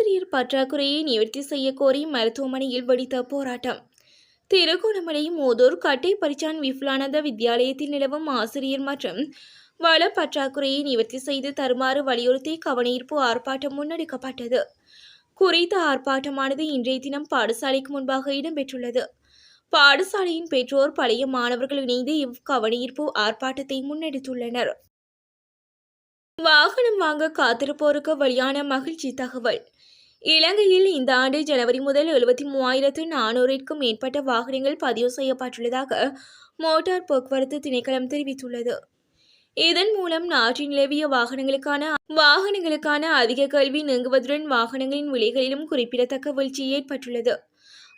ஆசிரியர் பற்றாக்குறையை நிவர்த்தி செய்ய கோரி மருத்துவமனையில் வெடித்த போராட்டம். திருகோணமலை மோதூர் கட்டை பரிச்சான் விஃபுலானந்த வித்தியாலயத்தில் நிலவும் ஆசிரியர் மற்றும் வள பற்றாக்குறையை நிவர்த்தி செய்து தருமாறு வலியுறுத்தி கவனஈர்ப்பு ஆர்ப்பாட்டம் முன்னெடுக்கப்பட்டது. குறித்த ஆர்ப்பாட்டமானது இன்றைய தினம் பாடசாலைக்கு முன்பாக இடம்பெற்றுள்ளது. பாடசாலையின் பெற்றோர் பழைய மாணவர்கள் இணைந்து இவ் கவனஈர்ப்பு ஆர்ப்பாட்டத்தை முன்னெடுத்துள்ளனர். வாகனம் வாங்க காத்திருப்போருக்கு வெளியான மகிழ்ச்சி தகவல். இலங்கையில் இந்த ஆண்டு ஜனவரி முதல் எழுபத்தி மூவாயிரத்து நானூறிற்கும் மேற்பட்ட வாகனங்கள் பதிவு செய்யப்பட்டுள்ளதாக மோட்டார் போக்குவரத்து திணைக்களம் தெரிவித்துள்ளது. இதன் மூலம் நாட்டில் நிலவிய வாகனங்களுக்கான வாகனங்களுக்கான அதிக கல்வி நீங்குவதுடன் வாகனங்களின் விலைகளிலும் குறிப்பிடத்தக்க வீழ்ச்சி ஏற்பட்டுள்ளது.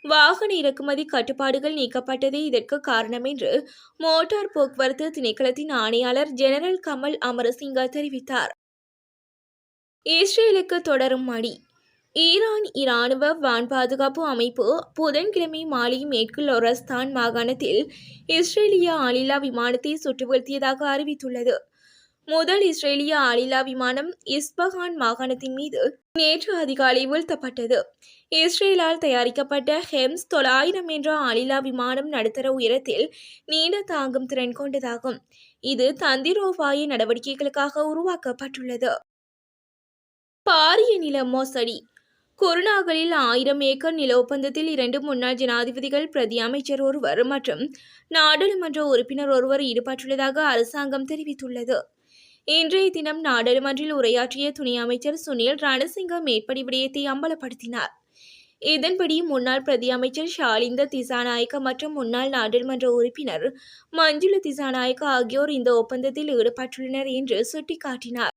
வாகன இறக்குமதி கட்டுப்பாடுகள் நீக்கப்பட்டதே இதற்கு காரணம் என்று மோட்டார் போக்குவரத்து திணைக்களத்தின் ஆணையாளர் ஜெனரல் கமல் அமரசிங்கா தெரிவித்தார். இஸ்ரேலுக்கு தொடரும் மடி ஈரான் இராணுவ வான் பாதுகாப்பு அமைப்பு புதன்கிழமை மாலை மேற்கு லொரஸ்தான் மாகாணத்தில் இஸ்ரேலிய ஆளில்லா விமானத்தை சுட்டு வீழ்த்தியதாக அறிவித்துள்ளது. முதல் இஸ்ரேலிய ஆளில்லா விமானம் இஸ்பஹான் மாகாணத்தின் மீது நேற்று அதிகாலை வீழ்த்தப்பட்டது. இஸ்ரேலால் தயாரிக்கப்பட்ட ஹெம்ஸ் தொள்ளாயிரம் என்ற ஆளில்லா விமானம் நடுத்தர உயரத்தில் நீண்ட தாங்கும் திறன் கொண்டதாகும். இது தந்திரோபாய நடவடிக்கைகளுக்காக உருவாக்கப்பட்டுள்ளது. பாரிய நில மோசடி. குருநாகலில் ஆயிரம் ஏக்கர் நில ஒப்பந்தத்தில் இரண்டு முன்னாள் ஜனாதிபதிகள் பிரதி அமைச்சர் ஒருவர் மற்றும் நாடாளுமன்ற உறுப்பினர் ஒருவர் ஈடுபட்டுள்ளதாக அரசாங்கம் தெரிவித்துள்ளது. இன்றைய தினம் நாடாளுமன்றில் உரையாற்றிய துணை அமைச்சர் சுனில் ரணசிங்க மேற்படி விடயத்தை அம்பலப்படுத்தினார். இதன்படி முன்னாள் பிரதி அமைச்சர் ஷாலிந்த திசாநாயக்க மற்றும் முன்னாள் நாடாளுமன்ற உறுப்பினர் மஞ்சுள திசாநாயக்க ஆகியோர் இந்த ஒப்பந்தத்தில் ஈடுபட்டுள்ளனர் என்று சுட்டிக்காட்டினார்.